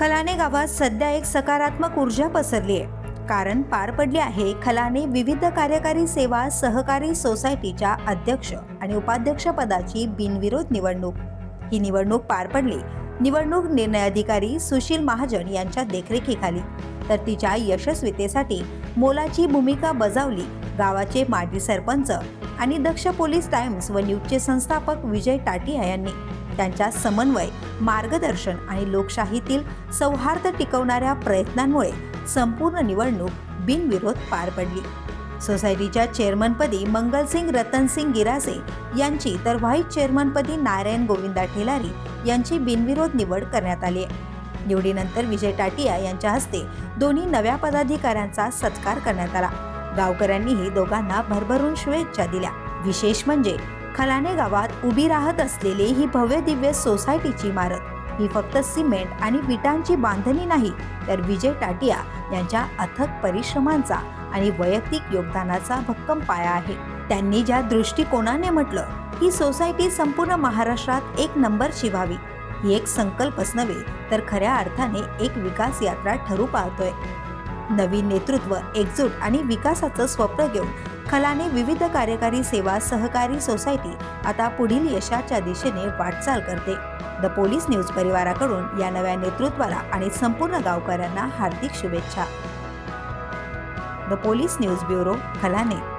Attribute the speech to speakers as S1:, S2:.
S1: खलाने गावात सध्या एक सकारात्मक ऊर्जा पसरली आहे. कारण पार पडली आहे खलाने विविध कार्यकारी सेवा सहकारी सोसायटीच्या अध्यक्ष आणि उपाध्यक्ष पदाची बिनविरोध निवडणूक. ही निवडणूक पार पडली. निवडणूक निर्णय अधिकारी सुशील महाजन यांच्या देखरेखीखाली. तर तिच्या यशस्वीतेसाठी मोलाची भूमिका बजावली गावाचे माजी सरपंच आणि दक्ष पोलीस टाइम्स व न्यूजचे संस्थापक विजय टाटिया यांनी. त्यांच्या समन्वय मार्गदर्शन आणि लोकशाहीतील सौहार्द टिकवणाऱ्या प्रयत्नांमुळे संपूर्ण निवडणूक बिनविरोध पार पडली. सोसायटीच्या चेअरमनपदी मंगलसिंग रतनसिंग गिरासे यांची तर व्हाईस चेअरमनपदी नारायण गोविंदा ठेलारी यांची बिनविरोध निवड करण्यात आली आहे. निवडीनंतर विजय टाटिया यांच्या हस्ते दोन्ही नव्या पदाधिकाऱ्यांचा सत्कार करण्यात आला. गावकऱ्यांनीही दोघांना भरभरून शुभेच्छा दिल्या. विशेष म्हणजे खलाने गावात उभी राहत असलेली ही भव्य दिव्य सोसायटीची इमारत. ही फक्त सिमेंट आणि विटांची बांधणी नाही तर विजय टाटिया यांच्या अथक परिश्रमांचा आणि वैयक्तिक योगदानाचा भक्कम पाया आहे. त्यांनी ज्या दृष्टिकोनाने म्हटलं ही सोसायटी संपूर्ण महाराष्ट्रात एक नंबरची व्हावी. ही एक संकल्पच नव्हे तर खऱ्या अर्थाने एक विकास यात्रा ठरू पाहतोय. नवीन नेतृत्व एकजूट आणि विकासाचं स्वप्न घेऊन खलाने विविध कार्यकारी सेवा सहकारी सोसायटी आता पुढील यशाच्या दिशेने वाटचाल करते. द पोलीस न्यूज परिवाराकडून या नव्या नेतृत्वाला आणि संपूर्ण गावकऱ्यांना हार्दिक शुभेच्छा. द पोलीस न्यूज ब्युरो खलाने.